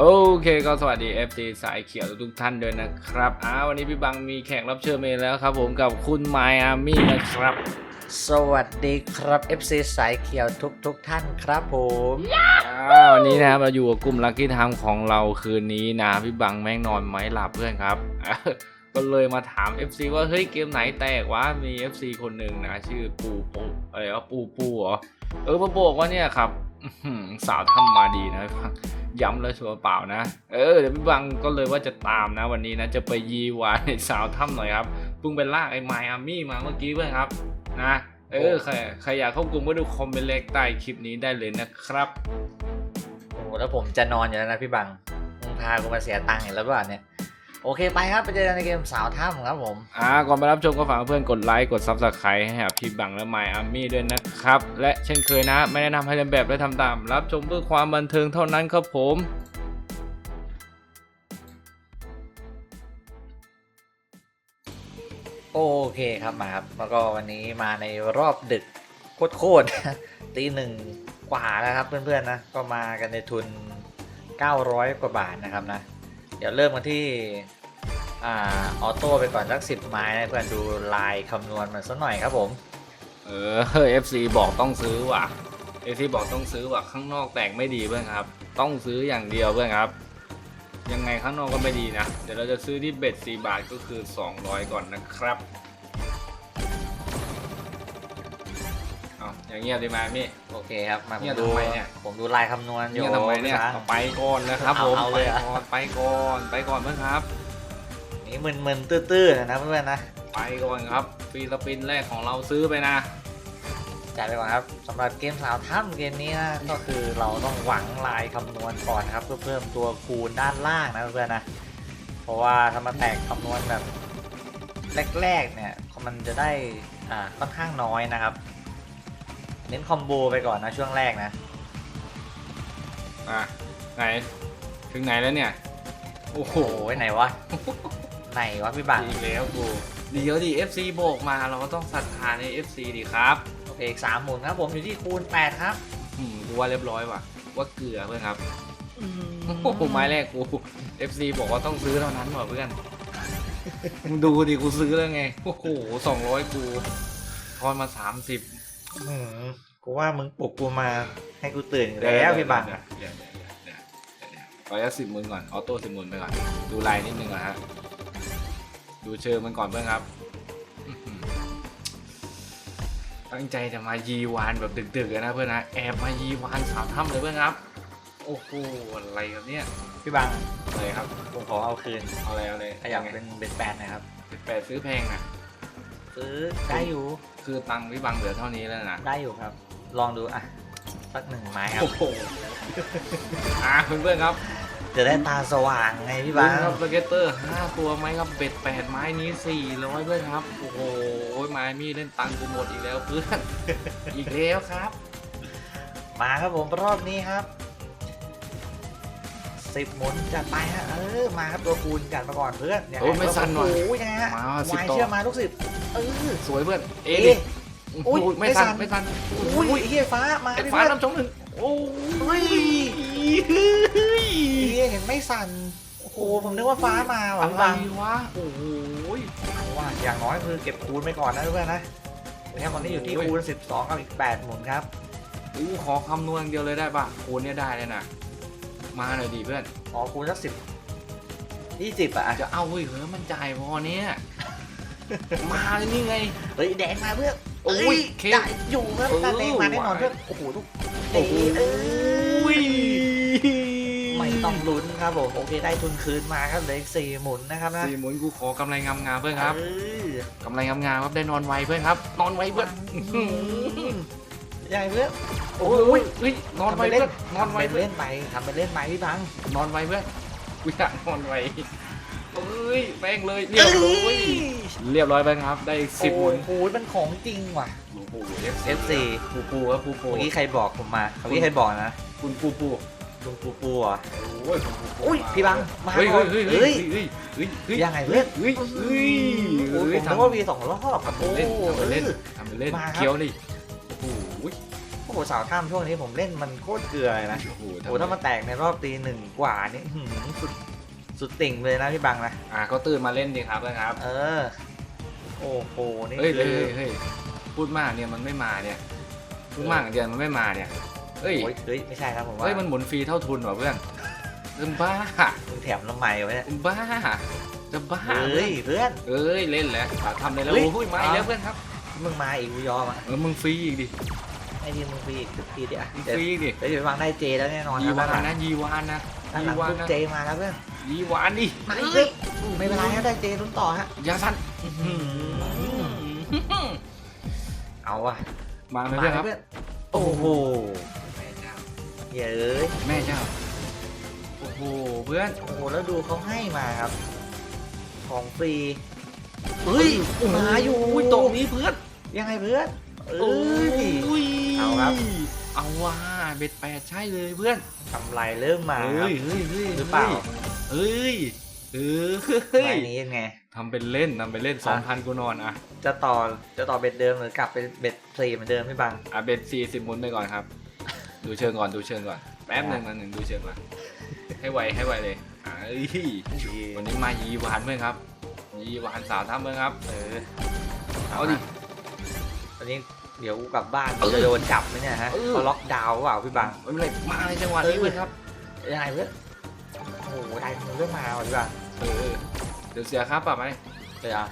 โอเคก็สวัสดี FT สายเขียวทุกๆท่านด้วยนะครับอ้าวันนี้พี่บังมีแขกรับเชิญมาอีกแล้วครับผมกับคุณไมอามี่นะครับ สวัสดีครับ FC สายเขียวทุกทุกๆท่านครับผม อ้าววันนี้นะครับเราอยู่กับกลุ่มลัคกี้ไทม์ของเราคืนนี้นะพี่บังแม่งนอนไม่หลับเพื่อนครับอะก็เลยมาถาม FC ว่าเฮ้ยเกมไหนแตกวะมี FC คนหนึ่งนะชื่อปูปู อะไรวะปูปูเหรอเออมาบอกว่าเนี่ยครับอื้อหือสาวทำมาดีนะพี่บังย้ำแล้วชัวร์เปล่านะ เออเดี๋ยวพี่บังก็เลยว่าจะตามนะวันนี้นะ จะไปยีวานในสาวถ้ำหน่อยครับเพิ่งไปลากไอ้ไมอามี่มาเมื่อกี้เพื่อนครับนะเออใครใครอยากเข้ากลุ่มก็ดูคอมเมนต์เล็กใต้คลิปนี้ได้เลยนะครับโอ้แล้วผมจะนอนอยู่แล้วนะพี่บังมึงพากูมาเสียตังค์อีกแล้วเปล่าเนี่ย โอเคไปครับไปเจอกันในเกมสาวถ้ำครับผมอ่าก่อนไปรับชมก็ฝากเพื่อนกดไลค์กด Subscribe ให้กับพี่บังและไมอามี่ด้วยนะครับ และเช่นเคยนะ ไม่แนะนำให้เลียนแบบและทำตาม รับชมเพื่อความบันเทิงเท่านั้นครับผมโอเคครับมาครับแล้วก็วันนี้มาในรอบดึกโคตรๆตีหนึ่งกว่าแล้วครับเพื่อนๆนะก็มากันในทุน 900 กว่าบาทนะครับนะ เดี๋ยวเริ่มกันที่อ่าออโต้ไปก่อนสักสิบไม้นะเพื่อนดูลายคำนวณมันสักหน่อยครับผม เออเอฟซีบอกต้องซื้อว่ะเอฟซีบอกต้องซื้อว่ะข้างนอกแตกไม่ดีเพื่อนครับ ต้องซื้ออย่างเดียวเพื่อนครับ ยังไงข้างนอกก็ไม่ดีนะ เดี๋ยวเราจะซื้อที่เบ็ด4บาทก็คือ 200 ก่อนนะครับ อาอย่างเงียบดีไหมมี่ โอเคครับ มาผเนี่มยดูทำไมเนี่ย ผมดูลายคำนวณอยู่เนี่ยทำไมเนี่ยพี่ช้าง เอาไปก่อนนะครับผมเอาไปเลยเหรอ ก่อนไปก่อนไปก่อนเพื่อนครับ นี่มึนๆตื้อๆนะเพื่อนๆนะ ไปก่อนครับฟรีสปินแรกของเราซื้อไปนะ จ่ายไปก่อนครับสำหรับเกมสาวถ้ำเกมนี้นะก็คือเราต้องหวังลายคำนวณก่อนนะครับ เพื่อเพิ่มตัวคูณด้านล่างนะเพื่อนๆนะ เพราะว่าถ้ามาแตกคำนวณแบบแรกๆเนี่ยมันจะได้อ่าค่อนข้างน้อยนะครับ เน้นคอมโบไปก่อนนะช่วงแรกนะ อะไหน ถึงไหนแล้วเนี่ย โอ้โห โอ้ยไหนวะ ไหนวะพี่บังอีกแล้วกูเดี๋ยวดิ FC โบกมาเราก็ต้องศรัทธาใน FC ดิครับ โอเคอีกสามหมุนครับ ผมอยู่ที่คูณ 8 ครับอืมกูว่าเรียบร้อยว่ะ ว่าเกลือเพื่อนครับโอ้โหไม้แรกกู FC บอกว่าต้องซื้อเท่านั้นว่ะเพื่อนมึงดูดิกูซื้อแล้วไง โอ้โหสองร้อยกูทอนมาสามสิบ อืมกูว่ามึงปลุกกูมาให้กูตื่นอยู่แล้วพี่บังเดี๋ยวเดี๋ยวเดี๋ยวเดี๋ยวเดี๋ยวเดี๋ยวขออนุญาตสิบหมื่นก่อน ออโต้สิบหมื่นไปก่อน ดูลายนิดนึงก่อนฮะ ดูเชิงมันก่อนเพื่อนครับอื้อหือตั้งใจจะมายีวานแบบดึกๆอะนะเพื่อนนะ แอบมายีวานสามถ้ำเลยเพื่อนครับ โอ้โห อะไรครับเนี่ย พี่บังอะไรครับ ผมขอเอาคืน เอาอะไรเอาอะไรขยับเป็นเป็นแปดนะครับ แปดซื้อแพงอะ ซื้อได้อยู่ คือตังค์พี่บังเหลือเท่านี้แล้วนะ ได้อยู่ครับ ลองดูอะ สักหนึ่งไม้ครับ โอ้โหอะเพื่อนๆครับจะได้ตาสว่างไงพี่บังครับสเก็ตเตอร์ห้าตัวไหมครับ เบ็ดแปดไม้นี้สี่ร้อยด้วยครับ โอ้โหไม้มีเล่นตังค์กูหมดอีกแล้วเพื่อน อีกแล้วครับ มาครับผมรอบนี้ครับสิบหมุนจัดไปฮะเออมาครับตัวคูณจัดมาก่อนเพื่อนยังงโอ้ยไม่สั่นหน่อย โอ้ยยังไงฮะมาสิบวายต่อ เชื่อมาลูกศิษย์ เออ สวยเพื่อน เอเอดิอุ้ยโอ้ไม่ไม่สั่ทันนไม่ทันอุ้ยเฮียฟ้ามาไอ้พี่ฟ้าเพื่อนน้ำชงหนึ่งโอ้เฮ้ยยเฮียเห็นไม่สั่นโอ้โหผมนึกว่าฟ้ามาว่ะอะพี่ไรบังวะโอ้โหว่าอย่างน้อยคือเก็บคูณไปก่อนนะเพื่อนนะนะครับตอนนี้อยู่ที่โอ้ยคูณ12กับอีก8หมุนครับอู้ขอคำนวณอย่างเดียวเลยได้ป่ะคูณเนี่ยได้เลยนะมาหน่อยดิเพื่อนขอคูณสักสิบยี่สิบอะจะเอาเฮ้ยเฮ้ยมันจ่ายพอเนี้ย มาเลยนี่ไง เฮ้ยแดงมาเพื่อนโอ้ยเอ้ยเคได้อยู่เพื่อนเออตาแดงมาแน่นอนว่ะเพื่อนโอ้โหทุกโอ้โหเอ้ยไม่ต้องลุ้นครับผมโอเคได้ทุนคืนมาครับเหลืออีกสี่หมุนนะครับนะสี่หมุนกูขอกำไงามๆเพื่อนครับเออกำไรงามๆครับได้นอนไวเพื่อนครับ นอนไวเพื่อนอืมยังไงเพื่อนโอ้ยเฮ้ยนอนไวทำไปเล่เพื่อนนนอนไวทำไปเพื่อนเล่นไปทำไปเล่นไปพี่บังนอนไวเพื่อนกูอยากนอนไวเอ้ยแป้งเลยเรียบร้อย เรียบร้อยไปครับ ได้สิบหมุนโอ้โหมันของจริงว่ะโอ้โห FC ปูปูครับปูปูเมื่อกี้ใครบอกผมมาเมื่อกี้ใครบอกนะคุณปูปูลุงปูปูเหรอะโอ้ยคุณปูปูอุ้ยพี่บังมาเฮ้ยก่อนเฮ้ยเฮ้ยเฮ้เฮ้ยยเฮ้ยเฮ้ยยังไงเพื่อนเฮ้ยเฮ้ยโอ้ยเฮ้ผยมทำนึกว่าวีสองรอบอะทำไปเล่นโอ้ทำไปเล่นออทำไปเล่นมาครับเคี้ยวดิโอ้โหโอ้โหสาวท่ามช่วงนี้ผมเล่นมันโคตรเกลือเลยนะโอ้โหโอ้โหถ้ามาแตกในรอบตีหนึ่งกว่านี่อื้อหือสุด สุดติ่งเลยนะพี่บังนะ อะก็ตื่นมาเล่นดิครับนะครับ เออ โอ้โห นี่เฮ้ยคืเฮ้ยอเฮ้ยพูดมากเนี่ยมันไม่มาเนี่ย พูดมากอย่างเดียวมันไม่มาเนี่ย เฮ้ย โอ้ยเฮ้ย ไม่ใช่ครับผมว่าเฮ้ย มันหมุนฟรีเท่าทุนว่ะเพื่อนเพื่อนบ้ามึงแถมน้ำใหม่ไว้เนี่ยบ้า จะบ้าเฮ้ยเพื่อน เอ้ย เล่นแล้วอะทำเลยแล้วเฮ้ย โอ้ยมาอีกแล้วเพื่อนครับ มึงมาอีกกูยอมอะเออ มึงฟรีอีกดิ ไอ้ที่มึงฟรีอีกทีเดียวมึงเดี๋ยวฟรีอีกดิ เดี๋ยวจะไปฟังได้เจแล้วแน่นอนยีครับวาด้านหลังนนะยีวานนะด้านหยีลังวานปุ๊บนะ เจมาแล้วเพื่อน ยีวานดิมาอีกเฮ้ยไม่เป็นไรครับได้เจลุ้นต่อฮะอยาสั้นเอาว่ะมาไหมมาเพื่อนครับเพื่อนโอ้โห แม่เจ้าเย้ยแม่เจ้า โอ้โห เพื่อน โอ้โห แล้วดูเขาให้มาครับ ของฟรี เฮ้ยมาอยู่อุ้ยตรงนี้เพื่อน ยังไงเพื่อนเอ้โอ้ยยเอาครับ เอาว่าเบ็ดแปดใช่เลยเพื่อนกำไรเริ่มมาคเฮ้รับยเฮ้ยเฮ้ยหรือเปล่า เฮ้ย เออไม้นี้ยังไงทำเป็นเล่นทำเป็นเล่นสองพันกูนอนอะ จะต่อจะต่อเบ็ดเดิมหรือกลับไปเบ็ดฟรีเหมือนเดิมพี่บัง อะเบ็ดสี่สิบหมุนไปก่อนครับ ดูเชิงก่อนดูเชิงก่อนแป๊บหนึ่งนะหนึ่งดูเชิงก่อนให้ไวให้ไวเลยอะเอ้ยวันนี้มายีหวานเพื่อนครับ ยีหวานสาวทำเพื่อนครับ เออเอาดิตอนนี้เดี๋ยวกูกลับบ้านเออจะโดนจับไหมเนี่ยฮะเออเขาล็อกดาวน์เปล่าพี่บังไม่เป็นไรมาในจังหวะนี้เพื่อนครับยังไงเพื่อน โอ้โหได้มือเริ่มมาว่ะพี่บังเออเดี๋ยวเสียค่าปรับไหมเดี๋ยวอะ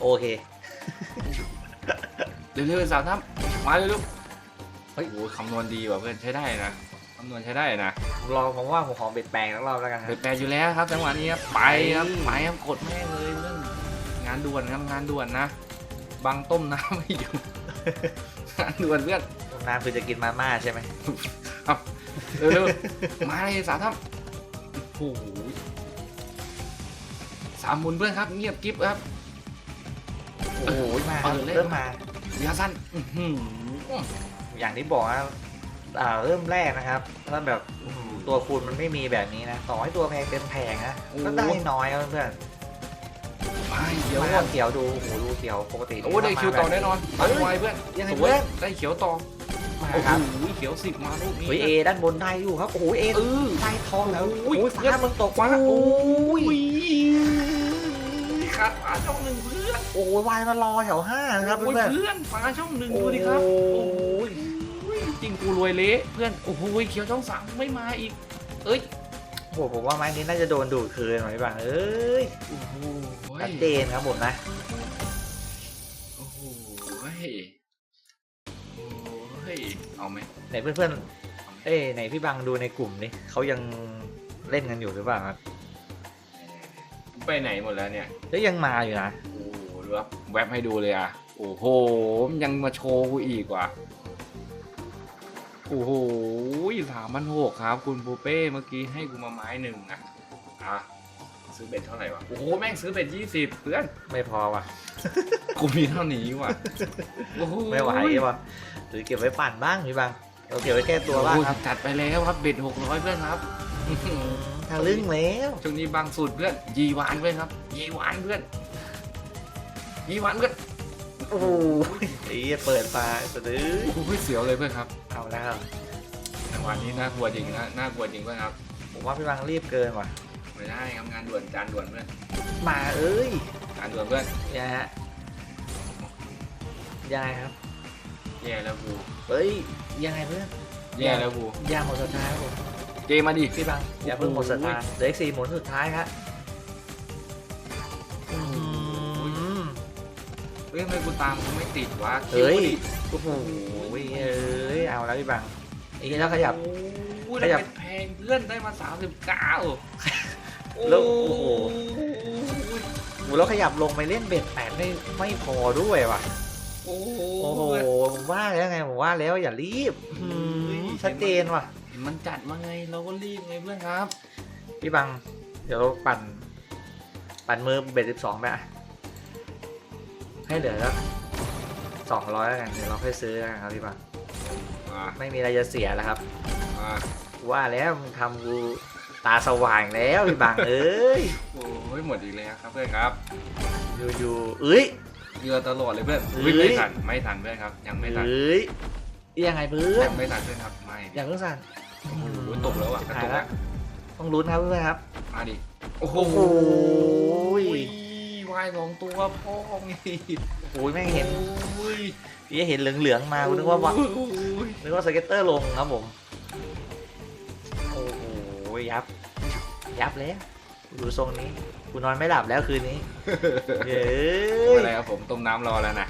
โอเคเร็วๆสาวทำมาเลยลูกเฮ้ยโอ้ยคำนวณดีว่ะเพื่อนใช้ได้นะคำนวณใช้ได้นะผมรอผมว่าผมขอเบ็ดแปลงสักรอบแล้วกันครัเบ็บดแปดอยู่แล้วครับจังหวะนี้ครับไปครับไปไปครับกดแม่งเลยเพื่อนงานด่วนครับงานด่วนนะบังต้มน้ำไม่อยู่งานด่วนเพื่อนตรงน้ำคือจะกินมาม่าใช่ไหมเร็วๆมาเลยสาวทำ โอ้โหสามหมุนเพื่อนครับ เงียบกิ๊บครับ โอ้โหมาครับเปิดเลย เริ่มมายาสั้นอื้อหืออย่างที่บอกนะอ่าเริ่มแรกนะครับถ้าแบบอื้อหือตัวคูณมันไม่มีแบบนี้นะต่อให้ตัวแพงเต็มแพงนะก็ได้น้อยครับเพื่อนมาๆเดี๋ยวมาก่อนเขียวดูโอ้โหดูเขียวปกติโอ้ได้คิวต่อแน่นอนตั้งไว้เพื่อนยังไงสวเพื่ยอนได้เขียวต่อ มาโอ้คโหรับเขียวสิบมาลูกนี้เฮ้ยเอด้านบนได้อยู่ครับโอ้โหเอเออได้ทองแล้วโอ้โอ้ยยฟ้ามึงตกมาโอ้โอ้ยยขาดฟ้าช่องหนึ่งเพื่อนโอ้ยวายมารอแถวห้านะครับโอ้ยเพื่อนเพื่อนฟ้าช่องหนึ่งโอ้ดูยดิครับโอ้ยจริงกูรวยเละเพื่อนโอ้โหเขียวช่องสามไม่มาอีก เอ้ยโอ้โหผมว่าไม้นี้น่าจะโดนดูดคืนหน่อยบ้างเอ้ยโอ้โหชัดเจนครับผมนะ เอาไหมไหนเพื่อนๆ เอ้ยไหนพี่บังดูในกลุ่มนี่เขายังเล่นกันอยู่หรือเปล่าครับไปไหนหมดแล้วเนี่ยแล้วยังมาอยู่นะ โอ้โหดูครับแวบให้ดูเลยอะ โอ้โหยังมาโชว์กูอีกว่ะ โอ้โหสามพันหกครับ คุณปูเป้ เมื่อกี้ให้กูมาไม้หนึ่งอะ อะ ซื้อเบ็ดเท่าไหร่วะ โอ้โห แม่งซื้อเบ็ดยี่สิบเพื่อน ไม่พอว่ะ กูมีเท่านี้ว่ะโอ้โไม่ไหวว่ะหรือเก็บไว้ปั่นบ้างพี่บังเราเก็บไว้แก้ตัวบ้างครับโอ้ยจัดไปแล้วครับเบ็ดหกร้อยเพื่อนครับอื้อหือทะลึ่งแล้วช่วงนี้บางสูตรเพื่อน ยีหวานเพื่อนครับ ยีหวานเพื่อน ยีหวานเพื่อน โอ้โหไอ้เหี้ยเปิดมาสะดือโอ้โหเสียวเลยเพื่อนครับ เอาแล้วจังหวะนี้น่ากลัวจริงนะ น่ากลัวจริงเพื่อนครับ ผมว่าพี่บังรีบเกินว่ะ ไม่ได้ครับงานด่วนจานด่วนเพื่อนมาเอ้ยจานด่วนเพื่อนยังไงฮะยังไงครับแย่แล้วกูเฮ้ยยังไงเพื่อนแย่แล้วกูยาหมดสุดท้ายครับผมเจมาดิพี่บังอย่าเพิ่งหมดศรัทธาเหลืออีกสี่หมุนสุดท้ายครับอืมเฮ้ยทำไมกูตามกูไม่ติดวะเฮ้ยคิวดิโอ้โหเอ้ยเอาแล้วพี่บังอีกแล้วขยับโอ้ยขยับแล้วเป็นแพงเพื่อนได้มาสามสิบเก้า แล้วโอ้โหโหแล้วขยับลงไปเล่นเบ็ดแปดไม่ไม่พอด้วยว่ะ โอ้โหโอ้โหผมว่าแล้วไงผมว่าแล้วอย่ารีบอืมชัดเจนว่ะ เห็นมันจัดมาไงเราก็รีบไงเพื่อนครับ พี่บัง เดี๋ยวเราปั่น ปั่นมือเบ็ดสิบสองไปอะให้เหลือสักสองร้อยแล้วกันเดี๋ยวเราค่อยซื้อแล้วกันครับพี่บังอ่าไม่มีอะไรจะเสียแล้วครับอ่าว่าแล้วมึงทำกู ตาสว่างแล้วพี่บังเอ้ยโอ้ยหมดอีกแล้วครับเพื่อนครับอยู่อยู่เอ้ยเรือตลอดเลยเพื่อนเฮ้ยอุ๊ยไม่ทันไม่ทันเพื่อนครับ ยังไม่ทันเอ้ยยังไงเพื่อนยังไม่ทันเพื่อนครับไม่อย่าเพิ่งสั่นโอ้โหตกแล้วอะกระตุกแล้วต้องลุ้นครับเพื่อนครับมาดิโอ้โหโอ้โหวายสองตัวพ่อไงโอ้ยแม่งเห็นโอ้ยพี่เห็นเหลืองๆมาคุณนึกว่าว่าโอ้ยนึกว่าสเก็ตเตอร์ลงครับผมโอ้โห ยับ ยับแล้วดูทรงนี้กูนอนไม่หลับแล้วคืนนี้เย้ไม่ยเป็นไรครับผมต้มน้ำรอแล้วนะ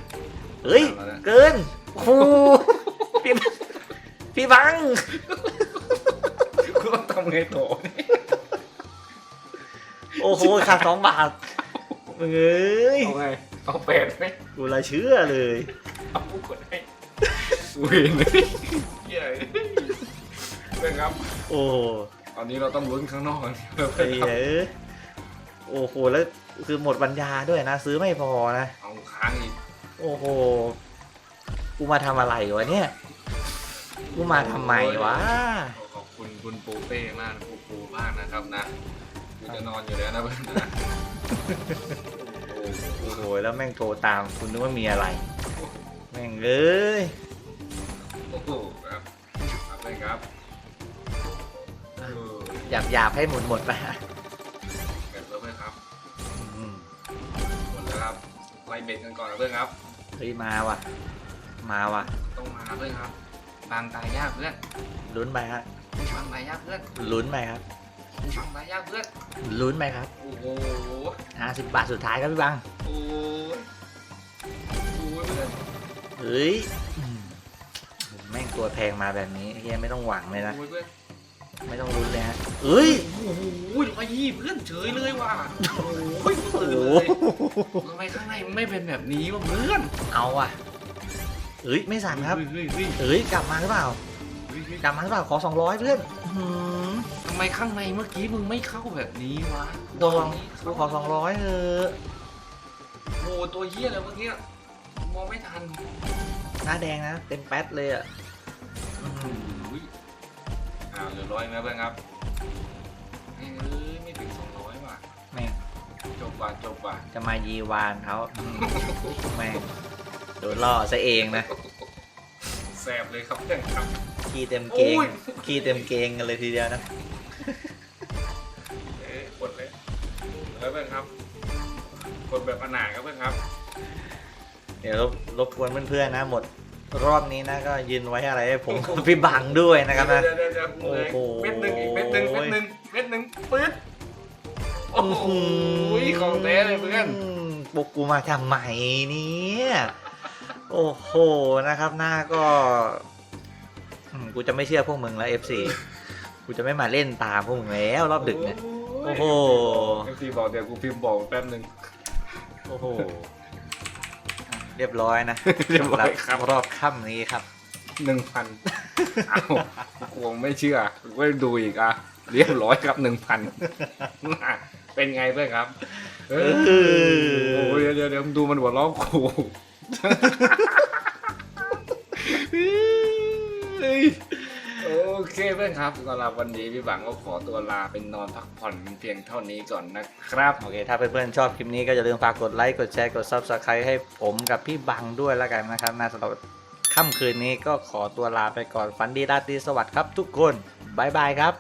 เฮ้ยเกินโอ้โหพี่พี่บังคุณต้องทำไงโตเนี่ยโอ้โหขาดสองบาทมึงเอ้ยเอาไงเอาแปดไหมกูละเชื่อเลยเอาผู้กดให้เวนเลยเหี้ยเพื่อนครับโอ้โห ตอนนี้เราต้องลุ้นข้างนอกกันเพื่อนไอ้ครับเอ้ยโอ้โหแล้วคือหมดปัญญาด้วยนะ ซื้อไม่พอนะเอาค้างอีกโอ้โหกูมาทำอะไรวะเนี่ยกูมาทำไมวะขอบคุณคุณปูเป้มากปูปูมากนะครับนะกูจะนอนอยู่แล้วนะเพื่อนนะโอ้โหโอ้โหแล้วแม่งโทรตามคุณนึกว่ามีอะไร แม่งเอ้ยโอ้โหครับครับเลยครับเออ หยาบหยาบๆให้หมดหมดๆไปเก็บแล้วเพื่อนครับอืมหมดแล้วครับไล่เบ็ดกันก่อนนะเพื่อนครับเฮ้ยมาว่ะ มาว่ะ ต้องมาเพื่อนครับ บางตายยากเพื่อนลุ้นไปครับบางตายยากเพื่อนลุ้นไปครับบางตายยากเพื่อนลุ้นไปครับโอ้โหห้าสิบบาทสุดท้ายครับพี่บังโอ้ยโอ้ยเพื่อนเฮ้ยอืมแม่งตัวแพงมาแบบนี้เฮียไม่ต้องหวังเลยนะโอ้ยเพื่อน ไม่ต้องลุ้นเลยฮะเฮ้ยโอ้โหร้อยยี่เพื่อนเฉยเลยว่ะโอ้ยโอ้ตื่นโหเลยทำไมข้างในมันไม่เป็นแบบนี้วะเพื่อน เอาว่ะเฮ้ยไม่สั่นครับ เฮ้ยเฮ้ยเฮ้ยกลับมาหรือเปล่า เฮ้ยเฮ้ยกลับมาหรือเปล่าขอสองร้อยเพื่อนอื้อหือทำไมข้างในเมื่อกี้มึงไม่เข้าแบบนี้วะโดนกูขอสองร้อยเถอะโอ้โหตัวเหี้ยอะไรเมื่อกี้มองไม่ทันหน้าแดงนะเต็มแป๊ดเลยอะอื้อหืออุ้ยอ่า เหลือร้อยไหมเพื่อนครับเอ้ยไม่ถึงสองร้อยว่ะแม่งจบว่ะจบว่ะจะมายีวานเขาแม่งโดนล่อซะเองนะแสบเลยครับเพื่อนครับ ขี้เต็มเกง ขี้เต็มเกงกันเลยทีเดียวนะเอ๊ะกดเลยแล้วเพื่อนครับกดแบบอนาถครับเพื่อนครับ เดี๋ยวรบรบกวนเพื่อนๆนะหมด รอบนี้นะก็ยืนไว้อะไรให้ผมกับพี่บังด้วยนะครับนะ เดี๋ยวเดี๋ยวเดี๋ยวโอ้โห เม็ดหนึ่งอีกเม็ดหนึ่งเม็ดหนึ่งเม็ดหนึ่งปื๊ดโอ้โหของแท้เลยเพื่อน มปลุกกูมาทำไมเนี่ยโอ้โหนะครับหน้าก็อืมกูจะไม่เชื่อพวกมึงแล้ว FC กูจะไม่มาเล่นตามพวกมึงแล้วรอบดึกเนี่ย โอ้โห เอฟซีบอกเดี๋ยวกูพิมพ์บอกแป๊บหนึ่งโอ้โห เรียบร้อยนะเรียบร้อยครับสำหรอบค่ำนี้ครับหนึ่งพันเอ้ากูไม่เชื่อกูก็ดูอีกอะ เรียบร้อยครับหนึ่งพันเป็นไงเพื่อนครับเออเออโอ้ยเดี๋ยวเดี๋ยวมึงดูมันหัวล้อกู เคเพื่อนครับสำหรับวันนี้พี่บังก็ขอตัวลาเป็นนอนพักผ่อนเพียงเท่านี้ก่อนนะครับ โอเค ถ้าเพื่อนๆชอบคลิปนี้ก็อย่าลืมฝากกดไลค์ กดแชร์ กด Subscribe ให้ผมกับพี่บังด้วยแล้วกันนะครับน่าสำหรับค่ำคืนนี้ก็ขอตัวลาไปก่อนฝันดีราตรีสวัสดิ์ครับทุกคนบายบายครับ